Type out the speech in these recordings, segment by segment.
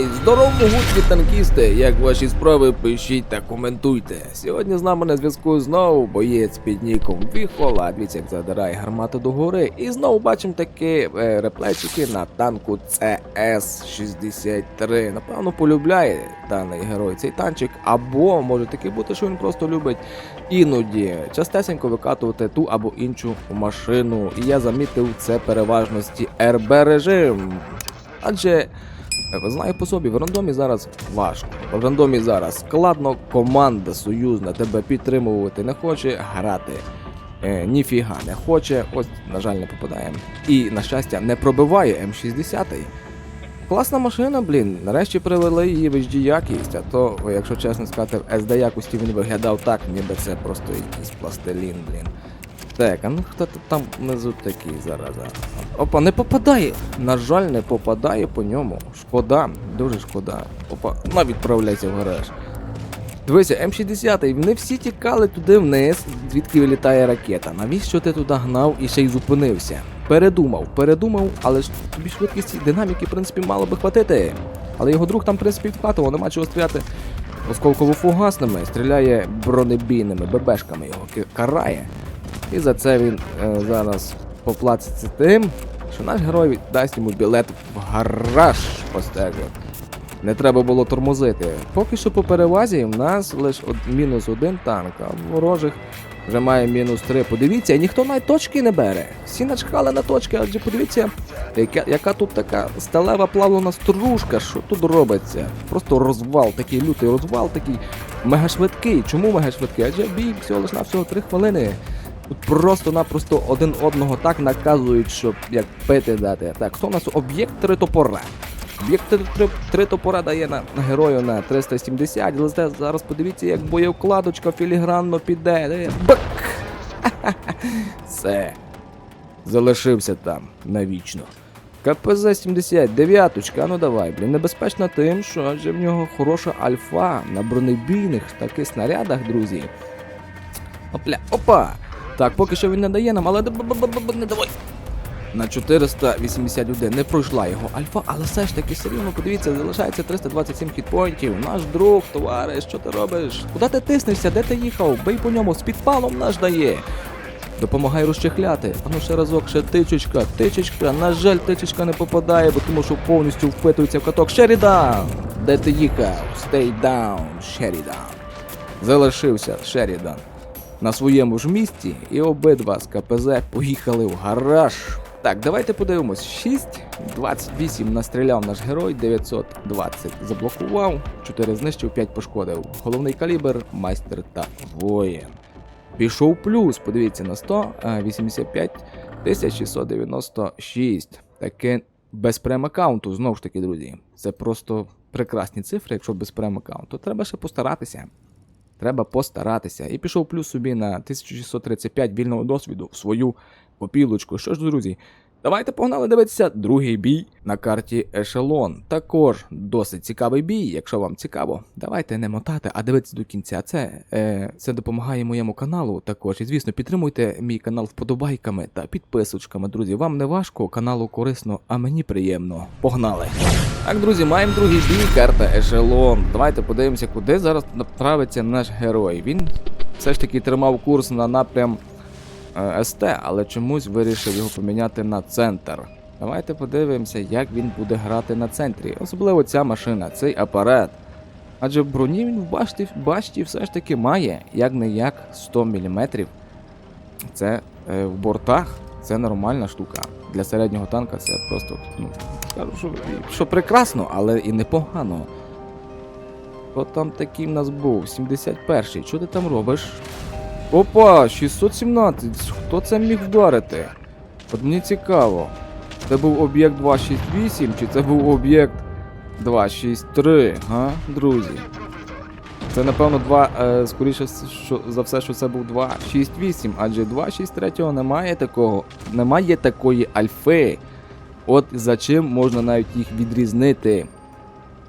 Ей, здорово, могутні танкісти! Як ваші справи, пишіть та коментуйте. Сьогодні з нами на зв'язку знову боєць під ніком Віхола. Дивіться, як задирає гармату догори. І знову бачимо такі е, реплечики на танку CS-63. Напевно, полюбляє даний герой цей танчик, або може таки бути, що він просто любить іноді частесенько викатувати ту або іншу машину. І я замітив це переважності РБ режим. Адже знаю по собі, в рандомі зараз важко. В рандомі зараз складно, команда союзна тебе підтримувати не хоче, грати е, ніфіга не хоче. Ось, на жаль, не попадаємо. І, на щастя, не пробиває М60. Класна машина, блін. Нарешті привели її в HD якість, а то, якщо чесно сказати, в SD якості він виглядав так, ніби це просто якийсь пластилін, блін. Так, а ну хто тут там внизу такий зараза? Опа, не попадає. На жаль, не попадає по ньому. Шкода, дуже шкода. Опа, на відправляйся в гараж. Дивися, М60, вони всі тікали туди вниз, звідки вилітає ракета. Навіщо ти туди гнав і ще й зупинився? Передумав, передумав, але ж тобі швидкості динаміки, в принципі, мало би хватити. Але його друг там, в принципі, вкатував, нема чого стріляти осколково-фугасними, стріляє бронебійними, ББшками його карає. І за це він е, зараз поплатиться тим, що наш герой дасть йому білет в гараж постежив. Не треба було тормозити. Поки що по перевазі в нас лише мінус один танк, а ворожих вже має мінус три. Подивіться, ніхто навіть точки не бере. Всі начхали на точки, адже подивіться, яка, яка тут така сталева плавлена стружка, що тут робиться. Просто розвал, такий лютий розвал, такий мегашвидкий. Чому мегашвидкий? Адже бій всього лише на всього 3 хвилини. Тут просто-напросто один одного так наказують, щоб як пити дати. Так, хто у нас об'єкт три топора? Об'єкт три, три, топора дає на, герою на 370, але зараз подивіться, як боєвкладочка філігранно піде. Де- Бак! Все. Залишився там навічно. КПЗ-79, ну давай, блін, небезпечно тим, що адже в нього хороша альфа на бронебійних таких снарядах, друзі. Опля, опа! Так, поки що він не дає нам, але не давай. На 481 не пройшла його альфа, але все ж таки все рівно, подивіться, залишається 327 хітпоінтів. Наш друг, товариш, що ти робиш? Куди ти тиснешся? Де ти їхав? Бий по ньому, з підпалом наш дає. Допомагай розчехляти. А ну ще разок, ще тичечка, тичечка. На жаль, тичечка не попадає, бо тому що повністю впитується в каток. Шерідан! Де ти їхав? Stay down, Шерідан. Залишився Шерідан на своєму ж місці, і обидва з КПЗ поїхали в гараж. Так, давайте подивимось. 6, 28 настріляв наш герой, 920 заблокував, 4 знищив, 5 пошкодив. Головний калібр, майстер та воїн. Пішов плюс, подивіться на 100, 85 696. Таке без прем-аккаунту, знову ж таки, друзі. Це просто прекрасні цифри, якщо без прем-аккаунту. Треба ще постаратися. Треба постаратися. І пішов плюс собі на 1635 вільного досвіду в свою попілочку. Що ж, друзі, давайте погнали дивитися другий бій на карті Ешелон. Також досить цікавий бій, якщо вам цікаво. Давайте не мотати, а дивитися до кінця. Це, е, це допомагає моєму каналу також. І звісно, підтримуйте мій канал вподобайками та підписочками, друзі. Вам не важко, каналу корисно, а мені приємно. Погнали! Так, друзі, маємо другий бій, карта Ешелон. Давайте подивимося, куди зараз направиться наш герой. Він все ж таки тримав курс на напрям СТ, але чомусь вирішив його поміняти на центр. Давайте подивимося, як він буде грати на центрі. Особливо ця машина, цей апарат. Адже броні він в башті, башті все ж таки має, як не як 100 мм. Це е, в бортах це нормальна штука. Для середнього танка це просто, ну, скажу, що, що прекрасно, але і непогано. Хто там такий в нас був? 71-й. Що ти там робиш? Опа, 617. Хто це міг вдарити? От мені цікаво. Це був об'єкт 268 чи це був об'єкт 263, га, друзі? Це напевно два, е, скоріше що, за все, що це був 268, адже 263 немає такого, немає такої альфи. От за чим можна навіть їх відрізнити.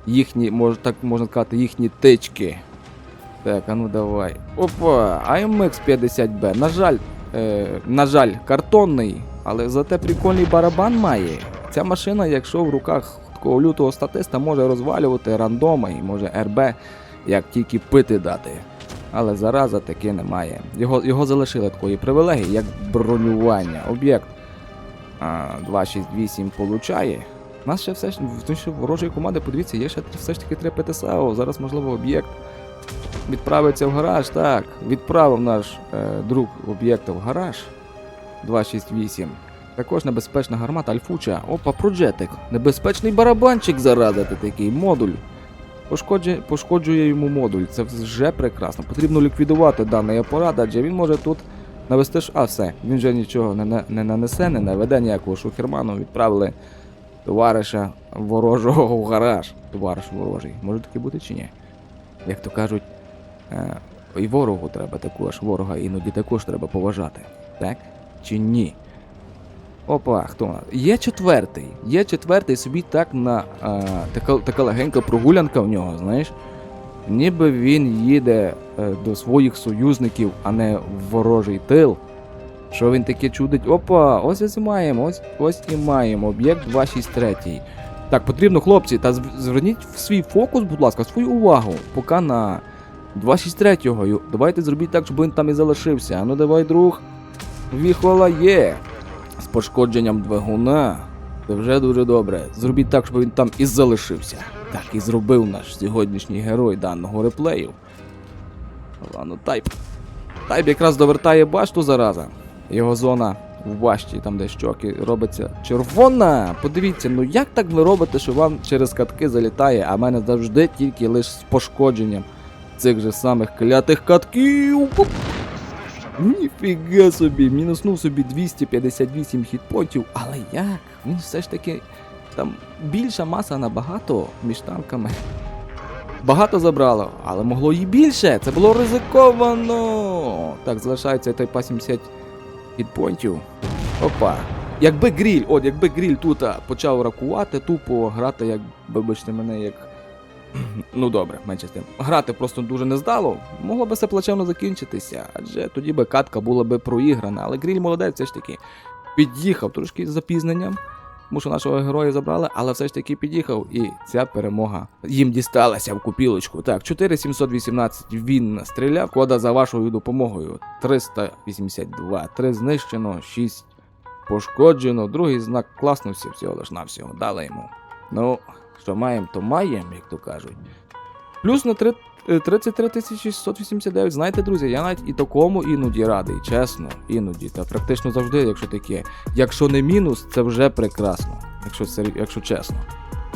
Їхні, мож, так можна сказати, їхні тички. Так, а ну давай. Опа, AMX 50B. На жаль, е, на жаль, картонний, але зате прикольний барабан має. Ця машина, якщо в руках такого лютого статиста може розвалювати рандоми і може РБ як тільки пити дати. Але зараза таки немає. Його, його залишили такої привілегії, як бронювання. Об'єкт а, 268 получає. У нас ще все ж в ворожої команди, подивіться, є ще все ж таки три ПТСАО. Зараз, можливо, об'єкт відправиться в гараж. Так, відправив наш е, друг об'єкта в гараж 268. Також небезпечна гармата Альфуча. Опа, проджетик. Небезпечний барабанчик зараза ти такий модуль. Пошкоджує, пошкоджує йому модуль. Це вже прекрасно. Потрібно ліквідувати даний апарат, адже він може тут навести. А, все, він вже нічого не, на- не нанесе, не наведе ніякого шухерману. Відправили товариша ворожого в гараж. Товариш ворожий. Може таке бути чи ні? Як то кажуть, і ворогу треба також, ворога іноді також треба поважати. Так? Чи ні? Опа, хто у нас? Є четвертий. Є четвертий собі так на а, така, така легенька прогулянка в нього, знаєш. Ніби він їде е, до своїх союзників, а не в ворожий тил. Що він таке чудить? Опа, ось і маємо, ось ось і маємо. Об'єкт 263. Так, потрібно, хлопці, та зверніть в свій фокус, будь ласка, свою увагу. Поки на 263-го. Давайте зробіть так, щоб він там і залишився. А ну давай, друг. Віхола є з пошкодженням двигуна. Це вже дуже добре. Зробіть так, щоб він там і залишився. Так і зробив наш сьогоднішній герой даного реплею. Ладно, тайп. Тайп якраз довертає башту зараза. Його зона в башті, там де щоки, робиться червона. Подивіться, ну як так ви робите, що вам через катки залітає, а мене завжди тільки лише з пошкодженням цих же самих клятих катків. Ніфіга собі, мінуснув собі 258 хітпотів, але як? Він все ж таки там більша маса набагато між танками. Багато забрало, але могло і більше. Це було ризиковано. Так, залишається той па 70 хітпонтів. Опа. Якби гріль, от якби гріль тут почав ракувати, тупо грати, як вибачте мене, як. Ну добре, менше з тим. Грати просто дуже не здало, могло би все плачевно закінчитися, адже тоді би катка була би проіграна, але гріль молодець все ж таки під'їхав трошки з запізненням. Тому що нашого героя забрали, але все ж таки під'їхав, і ця перемога їм дісталася в купілочку. Так, 4718 він стріляв. Кода за вашою допомогою 382, 3 знищено, 6 пошкоджено. Другий знак класнувся всього лиш навсього. Дали йому. Ну, що маємо, то маємо, як то кажуть. Плюс на 3, е, 33 689. Знаєте, друзі, я навіть і такому іноді радий, чесно, іноді. Та практично завжди, якщо таке. Якщо не мінус, це вже прекрасно, якщо, якщо чесно.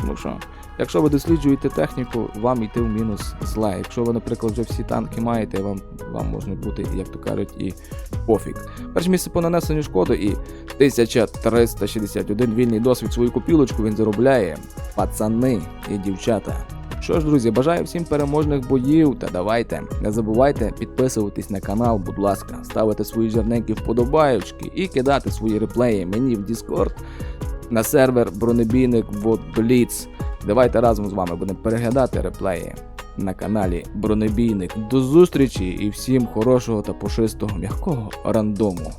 Тому що, якщо ви досліджуєте техніку, вам йти в мінус зле. Якщо ви, наприклад, вже всі танки маєте, вам, вам можна бути, як то кажуть, і пофіг. Перше місце по нанесенню шкоди і 1361 вільний досвід свою копілочку він заробляє. Пацани і дівчата. Що ж, друзі, бажаю всім переможних боїв та давайте не забувайте підписуватись на канал, будь ласка, ставити свої жирненькі вподобаючки і кидати свої реплеї мені в Discord на сервер бронебійник Бліц. Давайте разом з вами будемо переглядати реплеї на каналі Бронебійник. До зустрічі і всім хорошого та пушистого м'якого рандому.